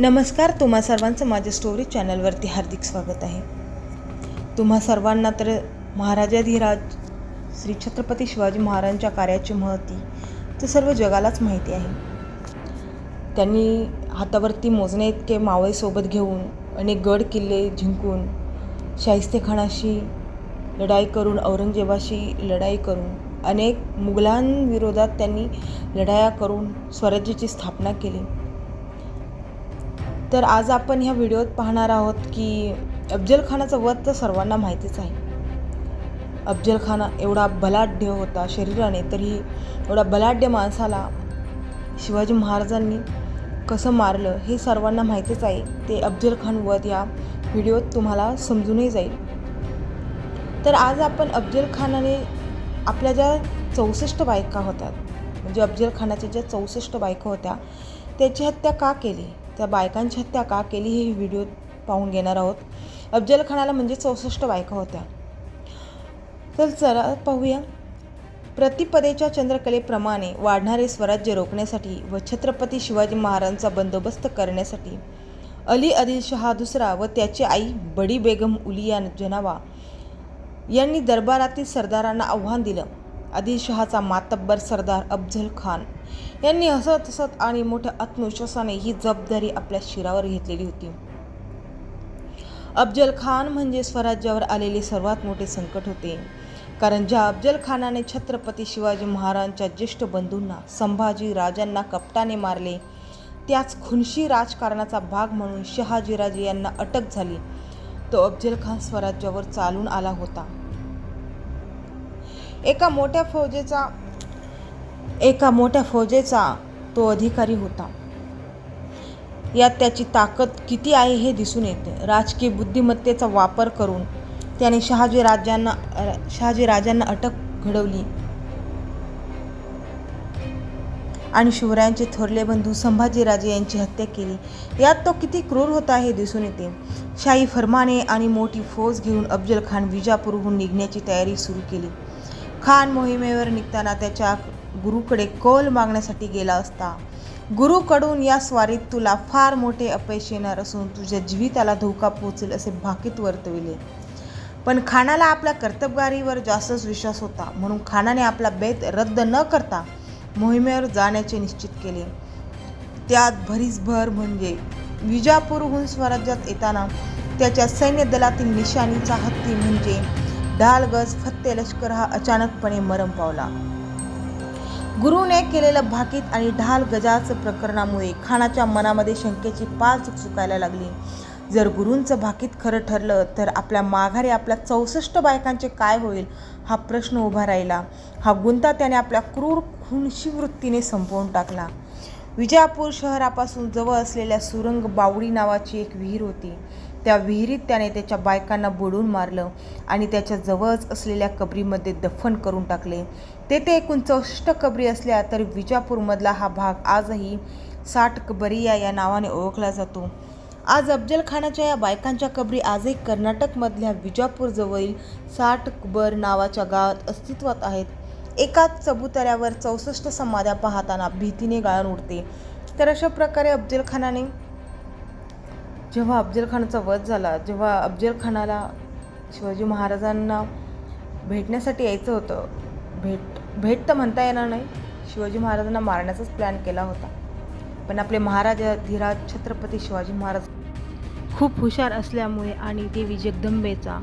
नमस्कार तुम्हा सर्वांचं माझ्या स्टोरी चॅनलवरती हार्दिक स्वागत आहे. तुम्हा सर्वांना तर महाराजाधिराज श्री छत्रपती शिवाजी महाराजांच्या कार्याची महती तर सर्व जगालाच माहिती आहे. त्यांनी हातावरती मोजणे इतके मावळेसोबत घेऊन अनेक गड किल्ले जिंकून शाहिस्तेखानाशी लढाई करून औरंगजेबाशी लढाई करून अनेक मुघलांविरोधात त्यांनी लढाया करून स्वराज्याची स्थापना केली. तर आज आपण ह्या व्हिडिओत पाहणार आहोत की अफजल खानाचं वध तर सर्वांना माहितीच आहे. अफजल खान एवढा बलाढ्य होता शरीराने तरी एवढा बलाढ्य माणसाला शिवाजी महाराजांनी कसं मारलं हे सर्वांना माहितीच आहे. ते अफजल खान वध या व्हिडिओत तुम्हाला समजूनही जाईल. तर आज आपण अफजल खानाने आपल्या ज्या चौसष्ट बायका होत्या म्हणजे अफजल खानाच्या ज्या चौसष्ट बायका होत्या त्याची हत्या का केली? त्या बायकांची हत्या का केली हे व्हिडिओ पाहून घेणार आहोत. अफजल खानाला म्हणजे चौसष्ट बायका होत्या. तर चला पाहूया. प्रतिपदेच्या चंद्रकलेप्रमाणे वाढणारे स्वराज्य रोखण्यासाठी व छत्रपती शिवाजी महाराजांचा बंदोबस्त करण्यासाठी अली आदिलशहा दुसरा व त्याची आई बडी बेगम उलिया जनावा यांनी दरबारातील सरदारांना आव्हान दिलं. आदिलशहाचा मातब्बर सरदार अफजल खान यांनी हसत हसत आणि मोठ्या आत्मविश्वासाने ही जबाबदारी आपल्या शिरावर घेतलेली होती. अफजल खान म्हणजे स्वराज्यावर आलेले सर्वात मोठे संकट होते. कारण ज्या अफजल खानाने छत्रपती शिवाजी महाराजांच्या ज्येष्ठ बंधूंना संभाजी राजांना कपटाने मारले त्याच खुनशी राजकारणाचा भाग म्हणून शहाजीराजे यांना अटक झाली. तो अफजल खान स्वराज्यावर चालून आला होता. एका मोठ्या फौजेचा एका मोठ्या फौजेचा तो अधिकारी होता. यात त्याची ताकद किती आहे हे दिसून येते. राजकीय बुद्धिमत्तेचा वापर करून त्याने शहाजी राजांना शहाजी राजांना अटक घडवली. आणि शिवरायांचे थोरले बंधू संभाजीराजे यांची हत्या केली. यात तो किती क्रूर होता हे दिसून येते. शाही फरमाने आणि मोठी फौज घेऊन अफजल खान विजापूरहून निघण्याची तयारी सुरू केली. खान मोहिमेवर निघताना त्याच्या गुरुकडे कौल मागण्यासाठी गेला असता. गुरुकडून या स्वारीत तुला फार मोठे अपयश येणार असून तुझ्या जीविताला धोका पोचेल असे भाकीत वर्तविले. पण खानाला आपल्या कर्तबगारीवर जास्तच विश्वास होता. म्हणून खानाने आपला बेत रद्द न करता मोहिमेवर जाण्याचे निश्चित केले. त्यात भरीसभर म्हणजे विजापूरहून स्वराज्यात येताना त्याच्या सैन्य दलातील निशाणीचा हत्ती म्हणजे ढालगज फत्ते लष्कर हा अचानकपणे मरण पावला. गुरुने केलेलं भाकीत आणि ढाल गजाचं प्रकरणामुळे खानाच्या मनामध्ये शंकेची पाल चुकचुकायला लागली. जर गुरूंचं भाकीत खरं ठरलं तर आपल्या माघारी आपल्या चौसष्ट बायकांचे काय होईल हा प्रश्न उभा राहिला. हा गुंता त्याने आपल्या क्रूर खुनशी वृत्तीने संपवून टाकला. विजापूर शहरापासून जवळ असलेल्या सुरंग बावडी नावाची एक विहीर होती. त्या विहिरीत त्याने त्याच्या बायकांना बुडून मारलं आणि त्याच्या जवळच असलेल्या कबरीमध्ये दफन करून टाकले. तेथे एकूण चौसष्ट कबरी असल्या तर विजापूरमधला हा भाग आजही साठ कबरिया या नावाने ओळखला जातो. आज अफजल खानाच्या या बायकांच्या कबरी आजही कर्नाटकमधल्या विजापूरजवळील साठ कबर नावाच्या गावात अस्तित्वात आहेत. एकाच चबुतऱ्यावर चौसष्ट समाध्या पाहताना भीतीने गाळण उडते. तर अशा प्रकारे अफजल खानाने जेव्हा अफजलखानाचा वध झाला जेव्हा अफजल खानाला शिवाजी महाराजांना भेटण्यासाठी यायचं होतं भेट भेट तर म्हणता येणार नाही. शिवाजी महाराजांना मारण्याचाच प्लॅन केला होता. पण आपले महाराजा धीराज छत्रपती शिवाजी महाराज खूप हुशार असल्यामुळे आणि देवी जगदंबेचा